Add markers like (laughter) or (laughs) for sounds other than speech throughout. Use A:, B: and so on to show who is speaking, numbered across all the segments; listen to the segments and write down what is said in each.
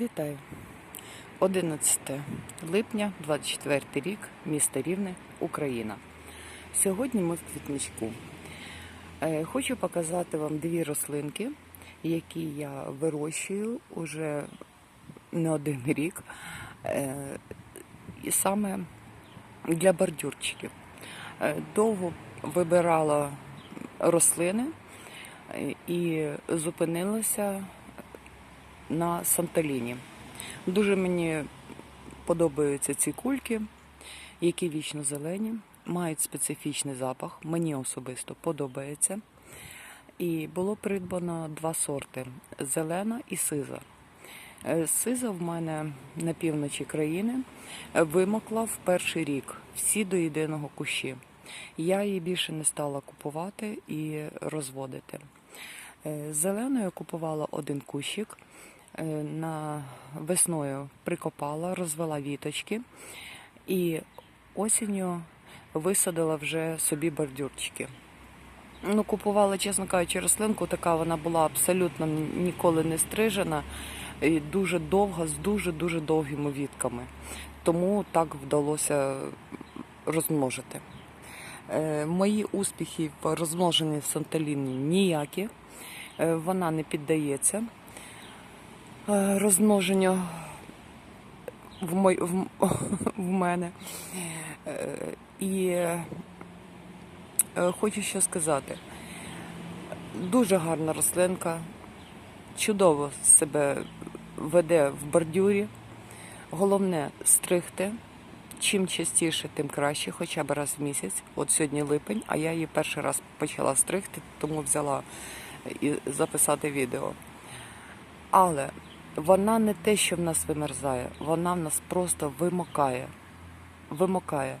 A: Вітаю! 11 липня, 24 рік, місто Рівне, Україна. Сьогодні ми в квітничку. Е, Хочу показати вам дві рослинки, які я вирощую уже не один рік. Е, І саме для бордюрчиків. Е, Довго вибирала рослини і зупинилася на Санталіні. Дуже мені подобаються ці кульки, які вічно зелені, мають специфічний запах. Мені особисто подобається. І було придбано два сорти: зелена і сиза. Е, Сиза в мене на півночі країни е, вимокла в перший рік, всі до єдиного кущі. Я її більше не стала купувати і розводити. Е, Зеленою купувала один кущик, на весною прикопала, розвела віточки і осінню висадила вже собі бордюрчики. Ну, купувала, чесно кажучи, рослинку, така вона була абсолютно ніколи не стрижена, і дуже довга, з дуже-дуже довгими вітками. Тому так вдалося розмножити. Е, Мої успіхи в розмноженні в Санталіні ніякі. Е, Вона не піддається е, розмноженню в, мой, в, (laughs) в мене. Е, І е, хочу що сказати. Дуже гарна рослинка, чудово себе веде в бордюрі. Головне стригти. Чим частіше, тим краще, хоча б раз в місяць. От сьогодні липень, а я її перший раз почала стригти, тому взяла і записати відео. Але вона не те, що в нас вимерзає, вона в нас просто вимокає. Вимокає.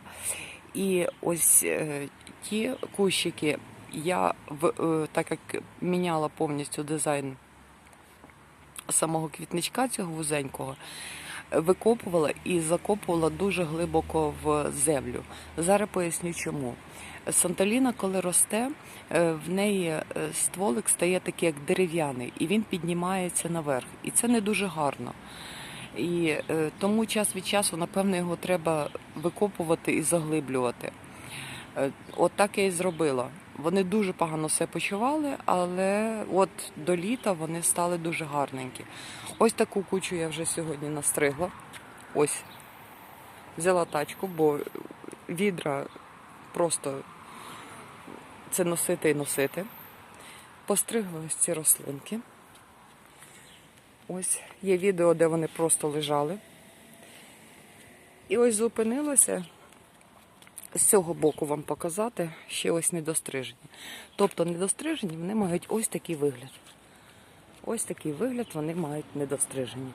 A: І ось е, ті кущики я в, е, так як міняла повністю дизайн самого квітничка цього вузенького, викопувала і закопувала дуже глибоко в землю. Зараз поясню чому. Санталіна, коли росте, е, в неї е, стволик стає такий, як дерев'яний, і він піднімається наверх. І це не дуже гарно. І е, тому час від часу, напевно, його треба викопувати і заглиблювати. От так я і зробила. Вони дуже погано себе почували, але от до літа вони стали дуже гарненькі. Ось таку кучу я вже сьогодні настригла. Ось. Взяла тачку, бо відра просто це носити і носити. Постригли ось ці рослинки. Ось є відео, де вони просто лежали. І ось зупинилося з цього боку вам показати ще ось недострижені. Тобто недострижені вони мають ось такий вигляд. Ось такий вигляд вони мають недострижені.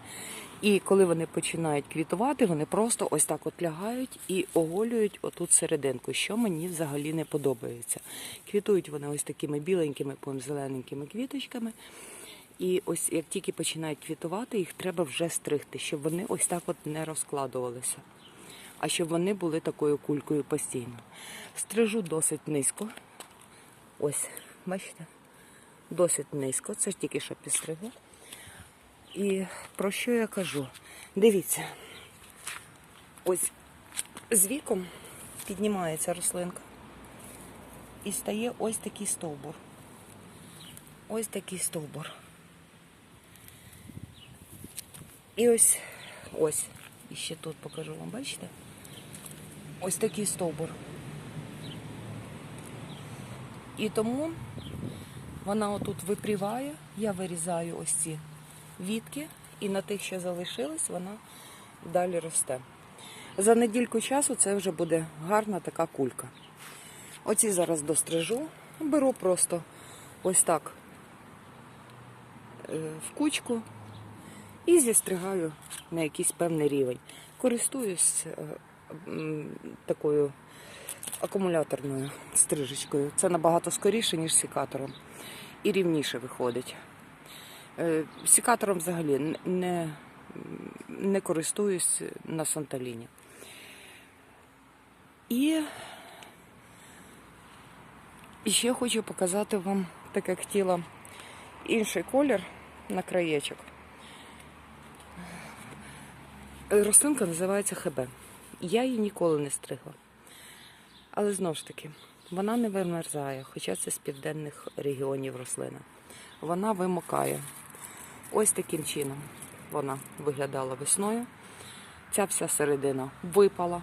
A: І коли вони починають квітувати, вони просто ось так от лягають і оголюють отут серединку, що мені взагалі не подобається. Квітують вони ось такими біленькими, зелененькими квіточками. І ось як тільки починають квітувати, їх треба вже стригти, щоб вони ось так от не розкладувалися, а щоб вони були такою кулькою постійно. Стрижу досить низько. Ось, бачите? Досить низько, це ж тільки що підстригла. І про що я кажу? Дивіться, ось з віком піднімається рослинка і стає ось такий стовбур. Ось такий стовбур. І ось, ось, і ще тут покажу вам, бачите? Ось такий стовбур. І тому вона отут випріває, я вирізаю ось ці вітки, і на тих, що залишились, вона далі росте. За недільку часу це вже буде гарна така кулька. Оці зараз дострижу, беру просто ось так е, в кучку і зістригаю на якийсь певний рівень. Користуюсь е, такою акумуляторною стрижечкою. Це набагато скоріше, ніж сікатором. І рівніше виходить. Е, Сікатором взагалі не, не користуюсь на Санталіні. І, ще хочу показати вам, так як хотіла, інший колір на краєчок. Рослинка називається ХБ. Я її ніколи не стригла. Але знову ж таки, вона не вимерзає, хоча це з південних регіонів рослина. Вона вимокає. Ось таким чином вона виглядала весною. Ця вся середина випала.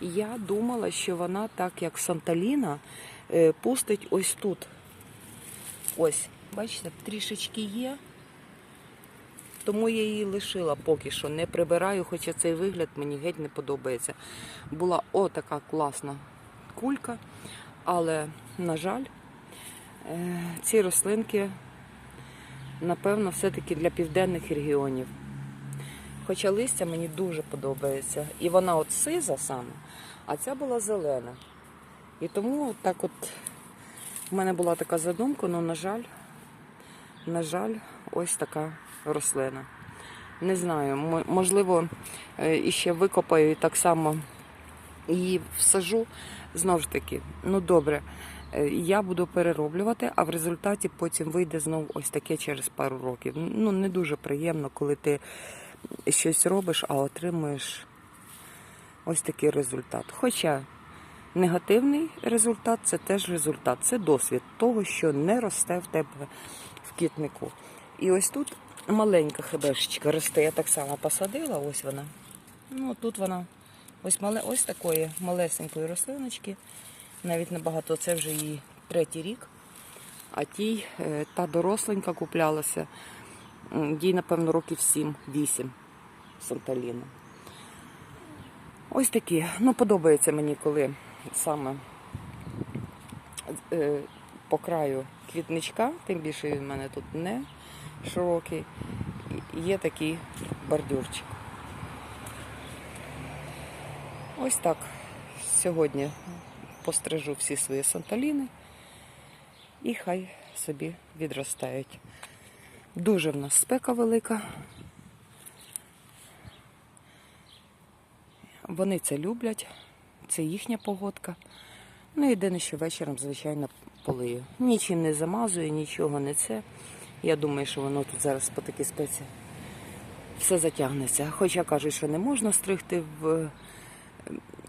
A: І я думала, що вона, так як Санталіна, е, пустить ось тут. Ось, бачите, трішечки є. Тому я її лишила поки що. Не прибираю, хоча цей вигляд мені геть не подобається. Була отака класна кулька, але, на жаль, е, ці рослинки, напевно, все-таки для південних регіонів. Хоча листя мені дуже подобається. І вона от сиза саме, а ця була зелена. І тому так от в мене була така задумка, але, на жаль, на жаль, ось така рослина. Не знаю, можливо, е, іще викопаю і так само її всажу. Знову ж таки, ну добре, е, я буду перероблювати, а в результаті потім вийде знову ось таке через пару років. Ну, не дуже приємно, коли ти щось робиш, а отримуєш ось такий результат. Хоча негативний результат це теж результат, це досвід того, що не росте в тебе в кітнику. І ось тут маленька хебешечка росте. Я так само посадила, ось вона. Ну, тут вона ось мале, ось такої малесенької рослиночки. Навіть набагато, це вже її третій рік. А тій, е, та доросленька куплялася, їй, напевно, років 7-8 Санталіна. Ось такі. Ну, подобається мені, коли саме е, по краю квітничка, тим більше він в мене тут не широкий, є такий бордюрчик. Ось так. Сьогодні пострижу всі свої санталіни і хай собі відростають. Дуже в нас спека велика. Вони це люблять, це їхня погодка. Ну, єдине, що вечором, звичайно, полию. Нічим не замазую, нічого не це. Я думаю, що воно тут зараз по такій спеці все затягнеться. Хоча кажуть, що не можна стригти в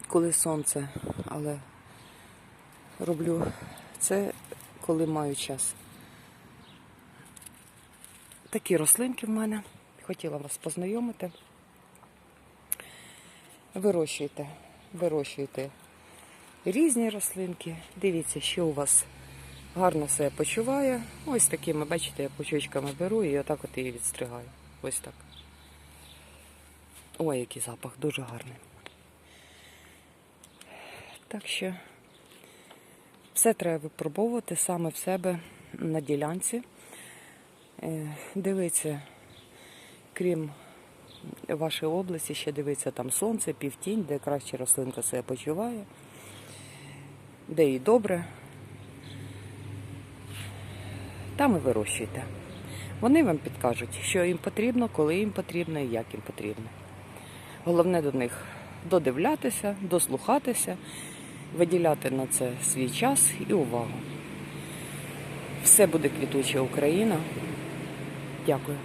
A: коли сонце, але роблю це, коли маю час. Такі рослинки в мене. Хотіла вас познайомити. Вирощуйте, вирощуйте різні рослинки. Дивіться, що у вас гарно себе почуває. Ось такими, бачите, я пучочками беру і отак от її відстригаю. Ось так. Ой, який запах, дуже гарний. Так що все треба випробовувати саме в себе на ділянці. Е, Дивіться, крім вашої області, ще дивиться там сонце, півтінь, де краще рослинка себе почуває, де їй добре. Там і вирощуйте. Вони вам підкажуть, що їм потрібно, коли їм потрібно і як їм потрібно. Головне до них додивлятися, дослухатися, виділяти на це свій час і увагу. Все буде квітуча Україна. Дякую.